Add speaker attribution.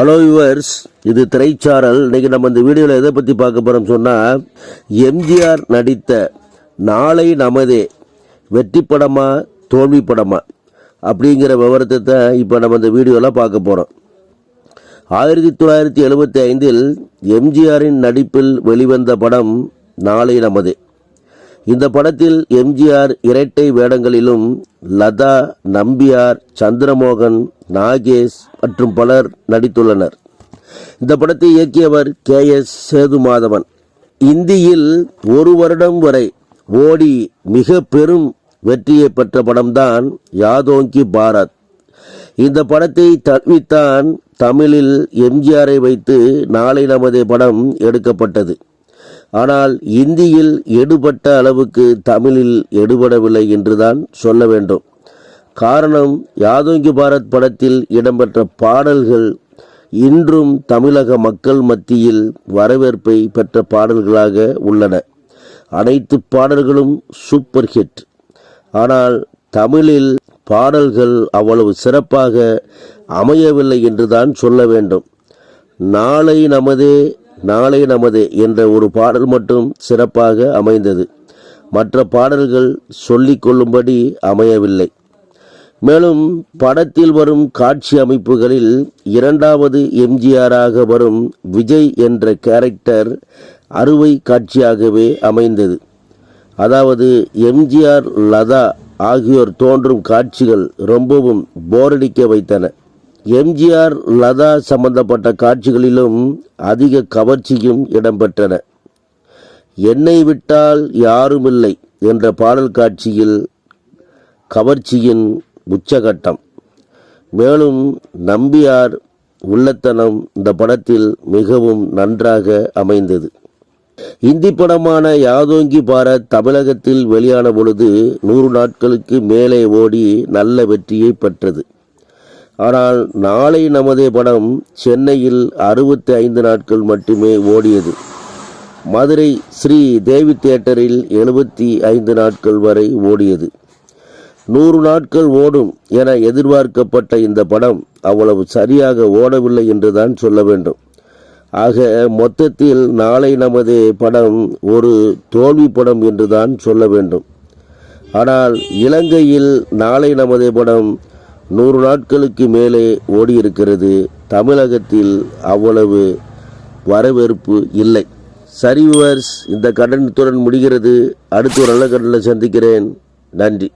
Speaker 1: Hello yours இது திரைச்சாரல். இன்னைக்கு நம்ம இந்த வீடியோவில் எதை பற்றி பார்க்க போகிறோம் சொன்னால் எம்ஜிஆர் நடித்த நாளை நமதே வெற்றி படமா தோல்வி படமா அப்படிங்கிற விவரத்தை தான் இப்போ நம்ம இந்த வீடியோவில் பார்க்க போகிறோம் ஆயிரத்தி தொள்ளாயிரத்தி எழுபத்தி ஐந்தில் எம்ஜிஆரின் நடிப்பில் வெளிவந்த படம் நாளை நமதே. இந்த படத்தில் எம்ஜிஆர் இரட்டை வேடங்களிலும் லதா நம்பியார் சந்திரமோகன் நாகேஷ் மற்றும் பலர் நடித்துள்ளனர். இந்த படத்தை இயக்கியவர் கே. எஸ். சேதுமாதவன். இந்தியில் ஒரு வருடம் வரை ஓடி மிக பெரும் வெற்றியை பெற்ற படம்தான் யாதோங்கி பாரத். இந்த படத்தை தழுவித்தான் தமிழில் எம்ஜிஆரை வைத்து நாளை நமது படம் எடுக்கப்பட்டது. ஆனால் இந்தியில் எடுபட்ட அளவுக்கு தமிழில் எடுபடவில்லை என்றுதான் சொல்ல வேண்டும். காரணம் யாதோங்கி பாரத் படத்தில் இடம்பெற்ற பாடல்கள் இன்றும் தமிழக மக்கள் மத்தியில் வரவேற்பை பெற்ற பாடல்களாக உள்ளன. அனைத்து பாடல்களும் சூப்பர் ஹிட். ஆனால் தமிழில் பாடல்கள் அவ்வளவு சிறப்பாக அமையவில்லை என்றுதான் சொல்ல வேண்டும். நாளை நமதே நாளை நமது என்ற ஒரு பாடல் மட்டும் சிறப்பாக அமைந்தது. மற்ற பாடல்கள் சொல்லிக் கொள்ளும்படி அமையவில்லை. மேலும் படத்தில் வரும் காட்சி அமைப்புகளில் இரண்டாவது எம்ஜிஆராக வரும் விஜய் என்ற கேரக்டர் அறுவை காட்சியாகவே அமைந்தது. அதாவது எம்ஜிஆர் லதா ஆகியோர் தோன்றும் காட்சிகள் ரொம்பவும் போரடிக்க வைத்தன. எம்ஜிஆர் லதா சம்பந்தப்பட்ட காட்சிகளிலும் அதிக கவர்ச்சியும் இடம்பெற்றன. என்னை விட்டால் யாருமில்லை என்ற பாடல் காட்சியில் கவர்ச்சியின் உச்சகட்டம். மேலும் நம்பியார் உள்ளத்தனம் இந்த படத்தில் மிகவும் நன்றாக அமைந்தது. இந்தி படமான யாதோங்கி பாரத் தமிழகத்தில் வெளியான பொழுது நூறு நாட்களுக்கு மேலே ஓடி நல்ல வெற்றியை பெற்றது. ஆனால் நாளை நமதே படம் சென்னையில் அறுபத்தி ஐந்து நாட்கள் மட்டுமே ஓடியது. மதுரை ஸ்ரீ தேவி தியேட்டரில் எழுபத்தி ஐந்து நாட்கள் வரை ஓடியது. நூறு நாட்கள் ஓடும் என எதிர்பார்க்கப்பட்ட இந்த படம் அவ்வளவு சரியாக ஓடவில்லை என்றுதான் சொல்ல வேண்டும். ஆக மொத்தத்தில் நாளை நமது படம் ஒரு தோல்வி படம் என்றுதான் சொல்ல வேண்டும். ஆனால் இலங்கையில் நாளை நமது படம் நூறு நாட்களுக்கு மேலே ஓடியிருக்கிறது. தமிழகத்தில் அவ்வளவு வரவேற்பு இல்லை. சரி விவர்ஸ் இந்த கடனத்துடன் முடிகிறது. அடுத்து ஒரு நல்ல கடனில் சந்திக்கிறேன். நன்றி.